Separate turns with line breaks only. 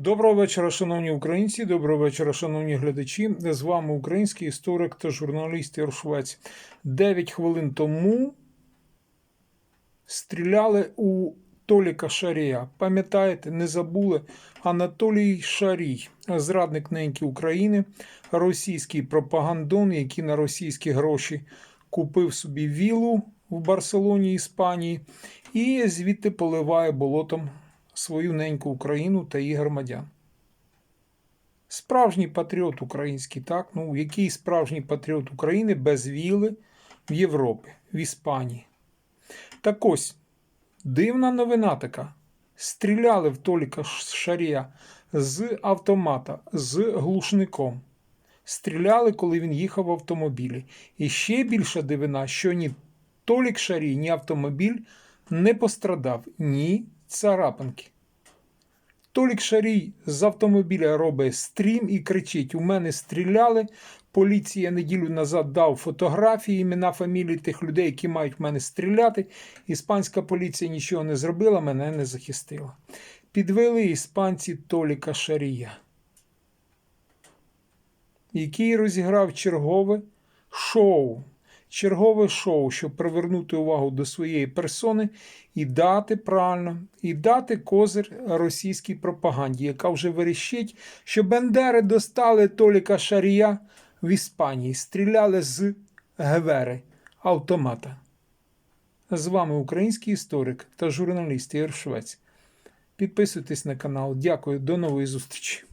Доброго вечора, шановні українці. Доброго вечора, шановні глядачі. З вами український історик та журналіст Ігор Швець. Дев'ять хвилин тому стріляли у Толіка Шарія. Пам'ятаєте, не забули Анатолій Шарій, зрадник неньки України, російський пропагандон, який на російські гроші купив собі вілу в Барселоні, Іспанії, і звідти поливає болотом свою неньку Україну та її громадян. Справжній патріот український, так? Ну, який справжній патріот України без віли в Європі, в Іспанії. Так ось, дивна новина така. Стріляли в Толіка Шарія з автомата, з глушником. Стріляли, коли він їхав в автомобілі. І ще більша дивина, що ні Толік Шарій, ні автомобіль не пострадав, ні царапинки. Толік Шарій з автомобіля робить стрім і кричить: У мене стріляли. Поліція неділю назад дав фотографії, імена, фамілії тих людей, які мають в мене стріляти. Іспанська поліція нічого не зробила, мене не захистила. Підвели іспанці Толіка Шарія, який розіграв чергове шоу. Чергове шоу, щоб привернути увагу до своєї персони і дати правильно, і дати козир російській пропаганді, яка вже верещить, що Бендери достали Толіка Шарія в Іспанії, стріляли з Гевери автомата. З вами український історик та журналіст Ігор Швець. Підписуйтесь на канал. Дякую, до нової зустрічі.